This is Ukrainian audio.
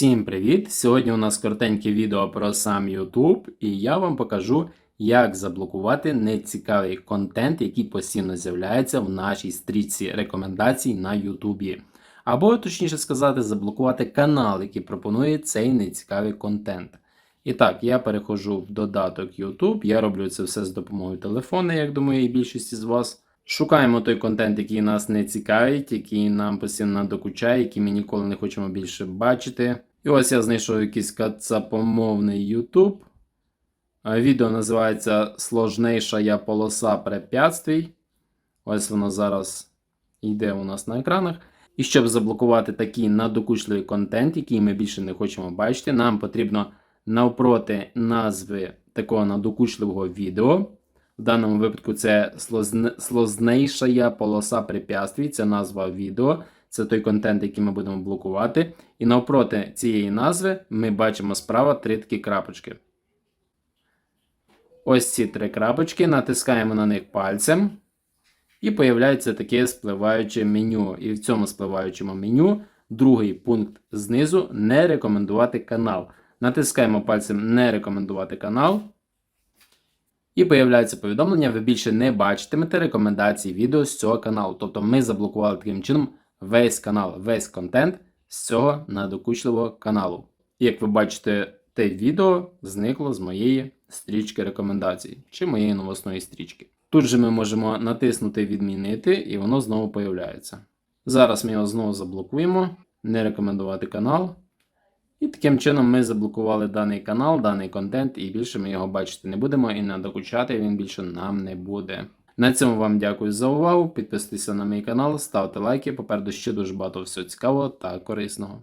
Всім привіт! Сьогодні у нас коротеньке відео про сам YouTube, і я вам покажу, як заблокувати нецікавий контент, який постійно з'являється в нашій стрічці рекомендацій на YouTube. Або, точніше сказати, заблокувати канал, який пропонує цей нецікавий контент. І так, я переходжу в додаток YouTube, я роблю це все з допомогою телефона, як думаю, і більшість з вас. Шукаємо той контент, який нас не цікавить, який нам постійно докучає, який ми ніколи не хочемо більше бачити. І ось я знайшов якийсь кацапомовний YouTube. Відео називається Сложнейша полоса препятствий. Ось воно зараз йде у нас на екранах. І щоб заблокувати такий надокучливий контент, який ми більше не хочемо бачити, нам потрібно навпроти назви такого надокучливого відео. В даному випадку це слозне- слознейша полоса препятствий, це назва відео, це той контент, який ми будемо блокувати. І навпроти цієї назви ми бачимо справа три такі крапочки. Ось ці три крапочки, натискаємо на них пальцем. І появляється таке спливаюче меню. І в цьому спливаючому меню другий пункт знизу не рекомендувати канал. Натискаємо пальцем не рекомендувати канал. І появляється повідомлення, ви більше не бачитимете рекомендацій відео з цього каналу. Тобто ми заблокували таким чином весь канал, весь контент з цього надокучливого каналу. І як ви бачите, те відео зникло з моєї стрічки рекомендацій чи моєї новосної стрічки. Тут же ми можемо натиснути Відмінити, і воно знову появляється. Зараз ми його знову заблокуємо, не рекомендувати канал. І таким чином ми заблокували даний канал, даний контент, і більше ми його бачити не будемо, і надокучати він більше нам не буде. На цьому вам дякую за увагу. Підписуйтеся на мій канал, ставте лайки. Попереду ще дуже багато всього цікавого та корисного.